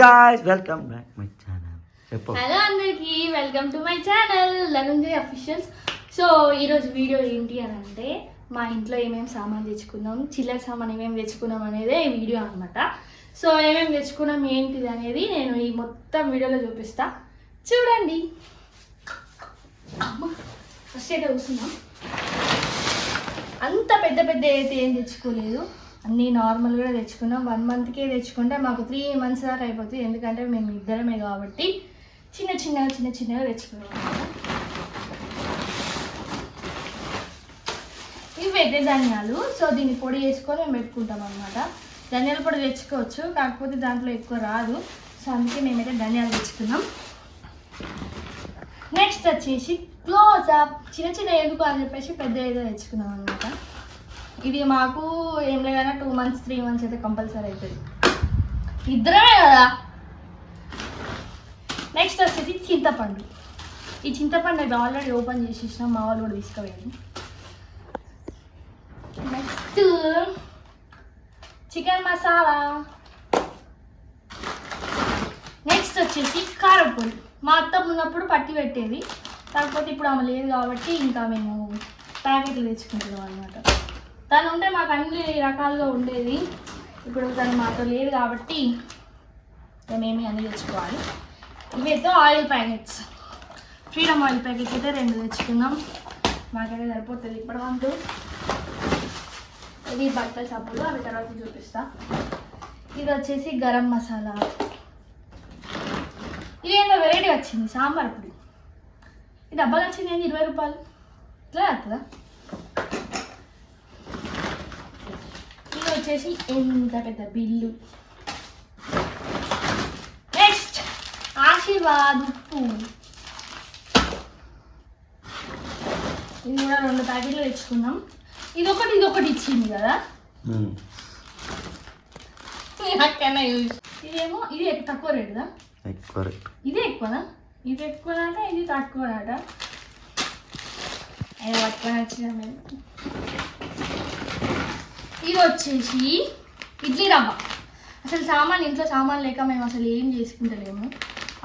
Guys welcome back my channel చెప్పు. Hello అందరికి welcome to my channel Laganjay officials so ఈరోజు video ఏంటి అని అంటే మా ఇంట్లో ఏమేమి సామాన్ తెచ్చుకున్నాం చిల్లర సామాన్ ఏమేమి తెచ్చుకున్నాం అనేదే ఈ వీడియో అనమాట సో ఏమేమి తెచ్చుకున్నాం ఏంటిది అనేది నేను ఈ మొత్తం వీడియోలో చూపిస్తా. చూడండి. ఫస్ట్ అయితే కూర్చున్నాం అంత పెద్ద పెద్ద అయితే ఏం తెచ్చుకోలేదు. అన్నీ నార్మల్గా తెచ్చుకున్నాం. వన్ మంత్కే తెచ్చుకుంటే మాకు త్రీ మంత్స్ దాకా అయిపోతుంది. ఎందుకంటే మేము ఇద్దరమే కాబట్టి చిన్న చిన్నగా చిన్న చిన్నగా తెచ్చుకున్నాం ఇవి అయితే ధనియాలు. సో దీన్ని పొడి చేసుకొని మేము పెట్టుకుంటాం అనమాట ధనియాల పొడి తెచ్చుకోవచ్చు. కాకపోతే దాంట్లో ఎక్కువ రాదు. సో అందుకే మేమైతే ధనియాలు తెచ్చుకున్నాం. నెక్స్ట్ వచ్చేసి క్లోజ్ అప్ చిన్న చిన్న ఎందుకు అని చెప్పేసి పెద్ద ఏదో తెచ్చుకున్నాం అనమాట ఇది మాకు ఏం లేదన్నా టూ మంత్స్ త్రీ మంత్స్ అయితే కంపల్సరీ అవుతుంది ఇద్దరమే కదా? నెక్స్ట్ వచ్చేసి చింతపండు. ఈ చింతపండు అయితే ఆల్రెడీ ఓపెన్ చేసేసిన మా వాళ్ళు కూడా తీసుకుపోయారు నెక్స్ట్ చికెన్ మసాలా నెక్స్ట్ వచ్చేసి కారపొడి. మా అత్త ఉన్నప్పుడు పట్టి పెట్టేది. కాకపోతే ఇప్పుడు ఆమె లేదు కాబట్టి ఇంకా మేము ప్యాకెట్లు తెచ్చుకుంటున్నాం అనమాట తను ఉంటే మాకు అన్ని రకాలుగా ఉండేది. ఇప్పుడు తను మాతో లేదు కాబట్టి మేమేమి అన్ని తెచ్చుకోవాలి. ఇవైతే oil packets freedom oil packets అయితే రెండు తెచ్చుకున్నాం మాకైతే సరిపోతుంది. ఇప్పుడు వంతు ఇది బట్టల సబ్బులు అవి తర్వాత చూపిస్తా. ఇది వచ్చేసి గరం మసాలా. ఇది ఏదో వెరైటీ వచ్చింది. సాంబార్ పొడి. ఇది డబ్బాలు వచ్చింది ఏంటి ఇరవై రూపాయలు. ఇట్లా వస్తుందా ఇది వచ్చేసి ఎంత పెద్ద బిల్లు? నెక్స్ట్ ఆశీర్వాద్ ఉప్పు ఇది కూడా రెండు ప్యాకెట్లు తెచ్చుకున్నాం ఇది ఒకటి ఇది ఒకటి ఇచ్చింది కదా యూజ్. ఇదేమో ఇది ఎక్కువ తక్కువ రేటుదా? ఎక్కువ రేట్. ఇది ఎక్కువనా? ఇది ఎక్కువనాట ఇది తక్కువనాట? పట్టుకొని వచ్చిన మేము ఇది వచ్చేసి ఇడ్లీ రవ్వ. అసలు సామాన్ ఇంట్లో సామాన్ లేక మేము అసలు ఏం చేసుకుంటలేము.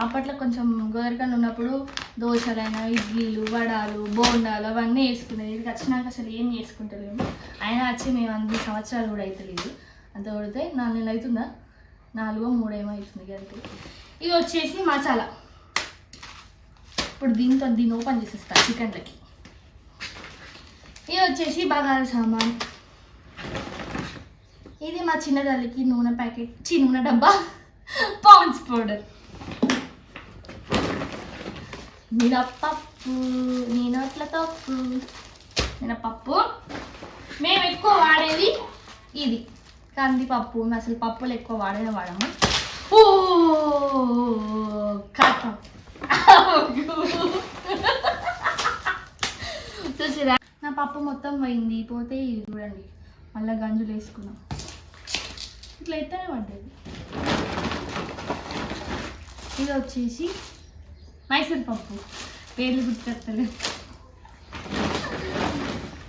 అప్పట్లో కొంచెం గోదరికన్నా ఉన్నప్పుడు దోశలైనా ఇడ్లీలు వడాలు బోండాలు అవన్నీ వేసుకునేది. ఇది వచ్చినాక అసలు ఏం చేసుకుంటలేము. అయినా వచ్చి మేము అన్ని సంవత్సరాలు కూడా అవుతలేదు అంత కొడితే నాలుగు నెలలు అవుతుందా? నాలుగో మూడేమో అవుతుంది అంతే. ఇది వచ్చేసి మసాలా. ఇప్పుడు దీంతో దీన్ని ఓపెన్ చేసేస్తా చికెన్లకి. ఇది వచ్చేసి బగారా సామాన్. ఇది మా చిన్న తల్లికి నూనె ప్యాకెట్ చి నూనె డబ్బా. పాన్స్ పౌడర్ మినప్పప్పు నీనోట్ల తప్పు. మినపప్పు మేము ఎక్కువ వాడేది ఇది. కందిపప్పు అసలు పప్పులు ఎక్కువ వాడనే వాడము. ఓ కథం చూసిరా? నా పప్పు మొత్తం పోయింది. పోతే ఇది చూడండి. మళ్ళీ గంజులు వేసుకున్నాం ఇట్లా ఎత్తనే పడ్డది. ఇది వచ్చేసి మైసూర్ పప్పు. పేర్లు గుర్తెత్తలేదు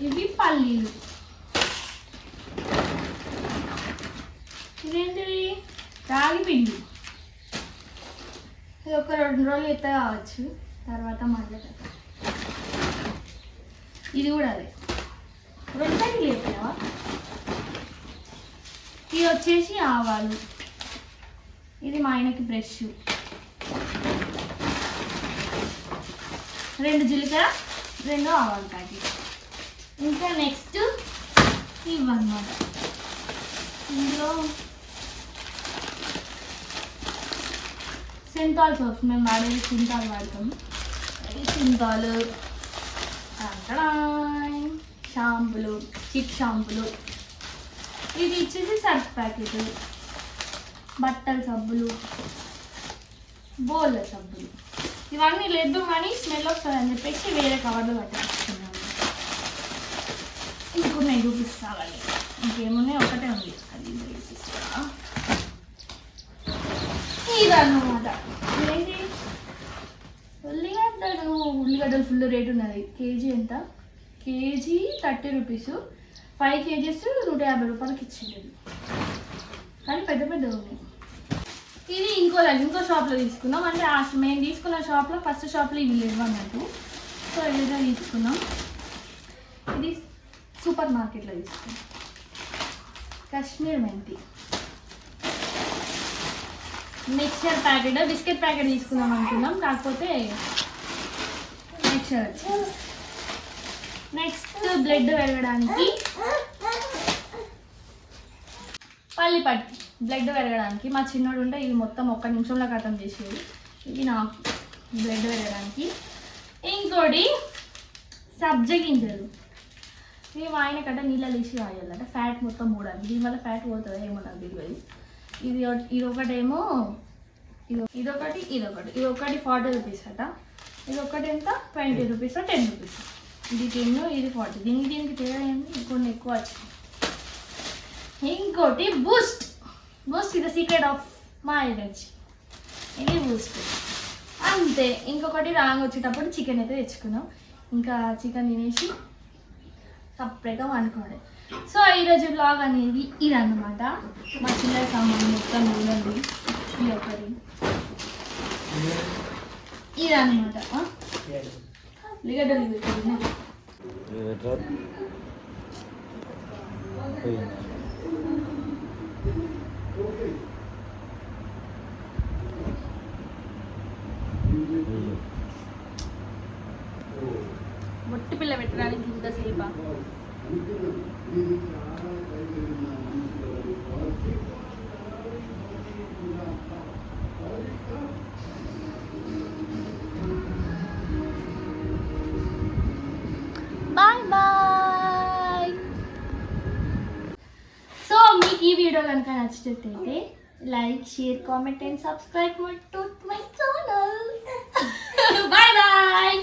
ఇవి పల్లీలు. ఇదేంటిది? రాగి పిండి. ఇది ఒక రెండు రోజులు ఎత్త కావచ్చు. తర్వాత మళ్ళీ ఇది కూడా అదే. రెండు ప్యాకెట్లు చెప్పినావా ఇది వచ్చేసి ఆవాలు. ఇది మా ఆయనకి బ్రష్. రెండు జీలకర్ర రెండు ఆవాలు ప్యాకెట్. ఇంకా నెక్స్ట్ ఇవన్నమాట. ఇందులో సింతాల్ సోప్స్. మేము వాడేది సింతాల్ వాడతాము సింతాల్ సింతాలు షాంపులు చిక్ షాంపులు. ఇది ఇచ్చేసి సర్ఫ్ ప్యాకెట్. బట్టల సబ్బులు బోళ్ళ సబ్బులు. ఇవన్నీ లేదు కానీ స్మెల్ వస్తుంది అని చెప్పేసి వేరే కవర్లో పట్టేస్తున్నాము ఇంకో నేను చూపిస్తావాలి ఇంకేమున్నాయి? ఒకటే ఉంది. అది చూపిస్తా. ఇదన్నమాట. ఏంటి ఉల్లిగడ్డలు. ఉల్లిగడ్డలు ఫుల్ రేట్ ఉన్నది. కేజీ ఎంత? KG thirty rupees. Five KGs నూట యాభై రూపాయలకి ఇచ్చింది కానీ పెద్ద పెద్ద ఉన్నాయి. ఇది ఇంకో ఇంకో షాప్లో తీసుకున్నాం అంటే ఆ మేము తీసుకున్న షాప్లో ఫస్ట్ షాప్లో ఇవి లేవు అన్నట్టు. సో ఇదిగా తీసుకున్నాం ఇది సూపర్ మార్కెట్లో తీసుకున్నాం కాశ్మీర్ మెంతి. మిక్చర్ ప్యాకెట్ బిస్కెట్ ప్యాకెట్ తీసుకుందాం అనుకున్నాం. కాకపోతే మిక్చర్ వచ్చింది. నెక్స్ట్ బ్లడ్ పెరగడానికి. పల్లి పట్టి బ్లడ్ పెరగడానికి. మా చిన్నోడు ఉంటే ఇది మొత్తం ఒక్క నిమిషంలో కథం చేసేది. ఇది నాకు బ్లడ్ పెరగడానికి. ఇంకోటి సబ్జ గింజలు ఇవి ఆయన కట్ట నీళ్ళలో తీసి వాయాలంటే. ఫ్యాట్ మొత్తం మూడాలి దీనివల్ల ఫ్యాట్ పోతుందా ఏమో నాకు తెలియదు. ఇది ఒక- ఇది ఒకటేమో ఇది ఇదొకటి ఇదొకటి ఇది ఒకటి. ఫార్టీ రూపీస్ అట. ఇది ఒకటి ఎంత? ట్వంటీ రూపీస్ టెన్ రూపీస్ ఇది టెన్ ఇది ఫార్టీ దీనికి దీనికి తేడా ఏంటి కొన్ని ఎక్కువ వచ్చింది ఇంకోటి బూస్ట్ బూస్ట్ ఇది సీక్రెట్ ఆఫ్ మా ఎనర్జీ ఇది బూస్ట్ అంతే. ఇంకొకటి రాంగ్ వచ్చేటప్పుడు చికెన్ అయితే తెచ్చుకున్నాం ఇంకా చికెన్ తినేసి సపరేట్గా వండుకోవాలి. సో ఈరోజు బ్లాగ్ అనేది ఇది అన్నమాట మా చిల్లర సామాన్ మొత్తం ఉండండి ఇది ఒకటి. ఇది అనమాట లిగడ్డలు ఇవి పెట్టిన. ವಿಡಿಯೋ ಕనుక నచ్చితే like share comment and subscribe my to my channel bye bye